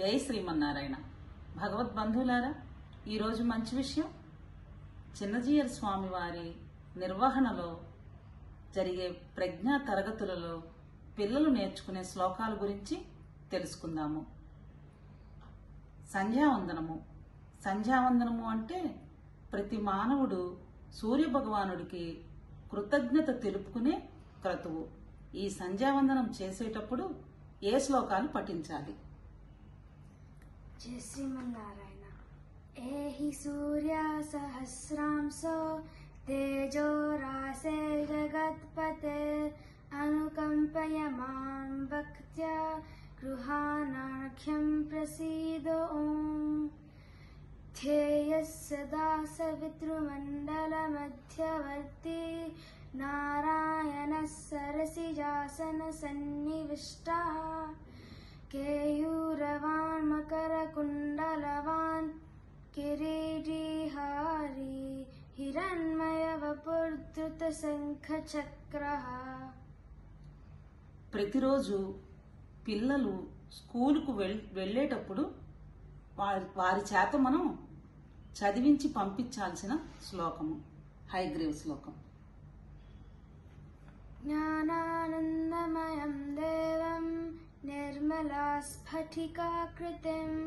జై శ్రీమన్నారాయణ. భగవద్ బంధువులారా ఈరోజు మంచి విషయం. చిన్నజీయర్ స్వామి వారి నిర్వహణలో జరిగే ప్రజ్ఞా తరగతులలో పిల్లలు నేర్చుకునే శ్లోకాల గురించి తెలుసుకుందాము. సంధ్యావందనము. సంధ్యావందనము అంటే ప్రతి మానవుడు సూర్య భగవానుడికి కృతజ్ఞత తెలుపుకునే క్రతువు. ఈ సంధ్యావందనం చేసేటప్పుడు ఏ శ్లోకాలు పఠించాలి? जय श्रीमन्नारायण एहि सूर्या सहस्रांसो तेजो रासे जगत्पते अनुकम्पय माँ भक्त्या गृहाणाख्यं प्रसीद ॐ। ध्येयः सदा सवितृमण्डलमध्यवर्ती नारायणः सरसिजासनसन्निविष्टः। किरीटिहारी हिरण्मयवपुर्धृतशङ्खचक्रः ప్రతిరోజు పిల్లలు స్కూలుకు వెళ్ వెళ్ళేటప్పుడు వారి వారి చేత మనం చదివించి పంపించాల్సిన శ్లోకము హైగ్రీవ్ శ్లోకం ज्ञानानन्दमयं देवं निर्मलास्फटिकाकृतिम्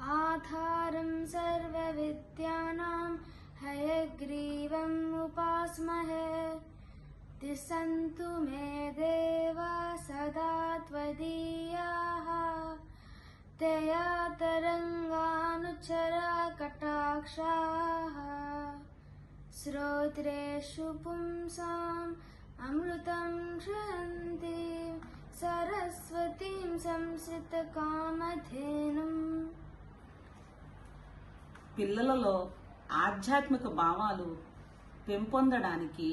आधारं सर्वविद्यानां हयग्रीवम् उपास्महे। दिशन्तु मे देवा सदा त्वदीयाः। तया तरङ्गानुचरा कटाक्षाः श्रोत्रेषु पुंसाम् अमृतं क्षरन्ति सरस्वतीं संसृतकामधेनुम् పిల్లలలో ఆధ్యాత్మిక భావాలు పెంపొందడానికి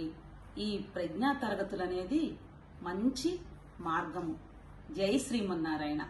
ఈ ప్రజ్ఞా తరగతులు అనేది మంచి మార్గము. జై శ్రీమన్నారాయణ.